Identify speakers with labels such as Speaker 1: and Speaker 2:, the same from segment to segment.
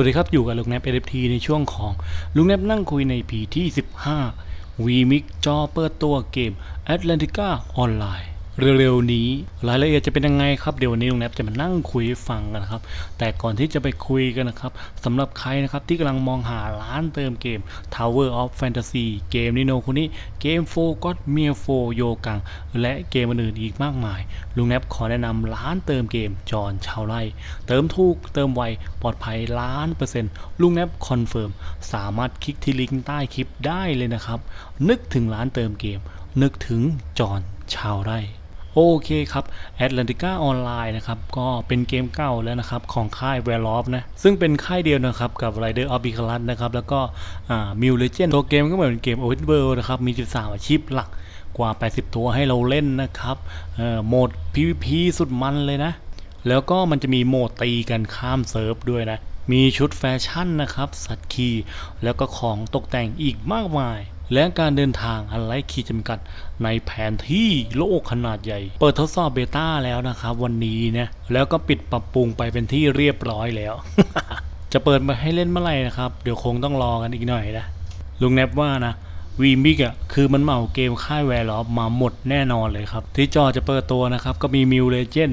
Speaker 1: วัสดีครับ อยู่กับลุงแนบเอฟทีในช่วงของลุงแนบนั่งคุยในพีที่ 15วีมิกจอเปิดตัวเกม Atlantica ออนไลน์ เร็วๆนี้ รายละเอียดจะเป็นยังไงครับเดี๋ยววันนี้ลุงแนปจะมานั่งคุยฟังกันนะครับ แต่ก่อนที่จะไปคุยกันนะครับสำหรับใครนะครับที่กำลังมองหาร้านเติมเกม Tower of Fantasy เกมนิโนคุนี้เกมโฟก็เมียโฟโยกัง และเกมอื่นอีกมากมาย ลุงแนปขอแนะนำร้านเติมเกมจอนชาวไร่ เติมถูกเติมไวปลอดภัยล้านเปอร์เซ็นต์ลุงแนปคอนเฟิร์มสามารถคลิกที่ลิงก์ใต้คลิปได้เลยนะครับนึกถึงร้านเติมเกม นึกถึงจอนชาวไร่ โอเคครับ Atlantica Online นะครับก็เป็นเกมเก่าแล้วนะครับของค่าย v e l o f นะซึ่งเป็นค่ายเดียวนะครับกับ Rider of i c a l u s นะครับแล้วก็อ่า m u Legend ตัวเกมก็เหมือนเกม Open World นะครับมี 13 อาชีพหลักกว่า 80 ตัวให้เราเล่นนะครับโหมด PVP สุดมันเลยนะ แล้วก็มันจะมีโหมดตีกันข้ามเซิร์ฟด้วยนะ มีชุดแฟชั่นนะครับ สัตว์ขี่แล้วก็ของตกแต่งอีกมากมาย และการเดินทางอันไร้ขีดจำกัดในแผนที่โลกขนาดใหญ่ เปิดทดสอบเบต้าแล้วนะครับวันนี้นะแล้วก็ปิดปรับปรุงไปเป็นที่เรียบร้อยแล้ว จะเปิดมาให้เล่นเมื่อไหร่นะครับ เดี๋ยวคงต้องรอกันอีกหน่อยนะลุงแนบว่านะวีมิกอะคือมันเหมาเกมค่ายแวร์ล็อฟมาหมดแน่นอนเลยครับ ที่จอจะเปิดตัวนะครับ ก็มีมิวเลเจน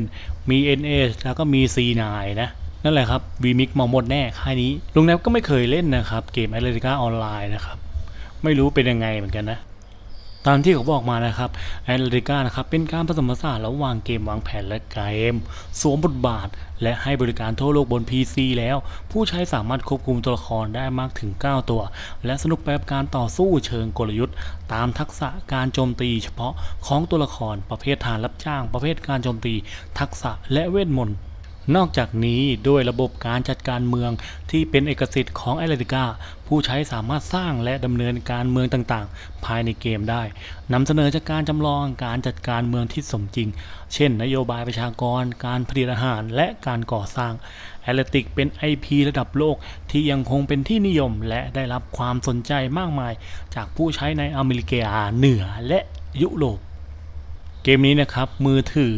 Speaker 1: มี NA แล้วก็มี C9 นะนั่นแหละครับวีมิกมาหมดแน่ค่ายนี้ลุงแนบก็ไม่เคยเล่นนะครับ เกม a อ l เลติก้าออนไลน์นะครับ ไม่รู้เป็นยังไงเหมือนกันนะตามที่เขาบอกมานะครับแอตเลติก้านะครับเป็นการผสมผสานระหว่างเกมวางแผนและเกมสวมบทบาท และให้บริการทั่วโลกบน PC แล้ว ผู้ใช้สามารถควบคุมตัวละครได้มากถึง 9 ตัว และสนุกไปกับการต่อสู้เชิงกลยุทธ์ ตามทักษะการโจมตีเฉพาะของตัวละครประเภทฐานรับจ้าง ประเภทการโจมตี ทักษะและเวทมนต์ นอกจากนี้ด้วยระบบการจัดการเมืองที่เป็นเอกสิทธิ์ของแอตเลติกาผู้ใช้สามารถสร้างและดำเนินการเมืองต่างๆ ภายในเกมได้นำเสนอจากการจำลองการจัดการเมืองที่สมจริง เช่น นโยบายประชากร การผลิตอาหาร และการก่อสร้างแอตเลติกเป็น IP ระดับโลกที่ยังคงเป็นที่นิยมและได้รับความสนใจมากมาย จากผู้ใช้ในอเมริกาเหนือและยุโรป เกมนี้นะครับมือถือ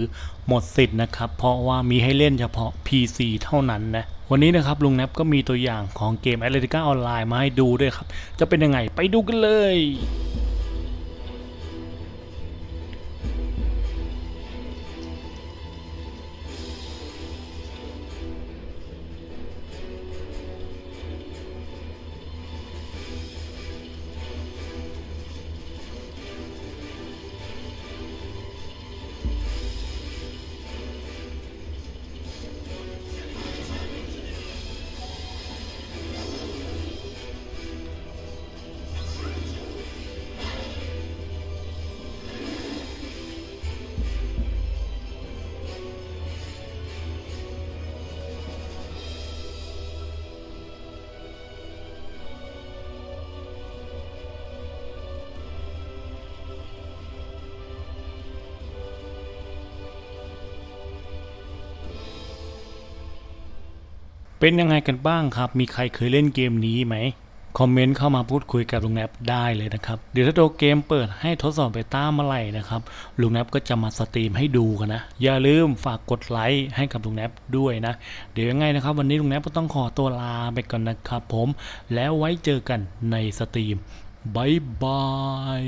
Speaker 1: หมดสิทธิ์นะครับ เพราะว่ามีให้เล่นเฉพาะ PC เท่านั้นนะวันนี้นะครับลุงแนปก็มีตัวอย่างของเกม a t l e t i c a Online มาให้ดูด้วยครับ จะเป็นยังไงไปดูกันเลย เป็นยังไงกันบ้างครับ มีใครเคยเล่นเกมนี้ไหม คอมเมนต์เข้ามาพูดคุยกับลุงแนบได้เลยนะครับ เดี๋ยวถ้าตัวเกมเปิดให้ทดสอบเบต้าเมื่อไหร่นะครับ ลุงแนบก็จะมาสตรีมให้ดูกันนะ อย่าลืมฝากกดไลค์ให้กับลุงแนบด้วยนะ เดี๋ยวยังไงนะครับ วันนี้ลุงแนบก็ต้องขอตัวลาไปก่อนนะครับผม แล้วไว้เจอกันในสตรีมบายบาย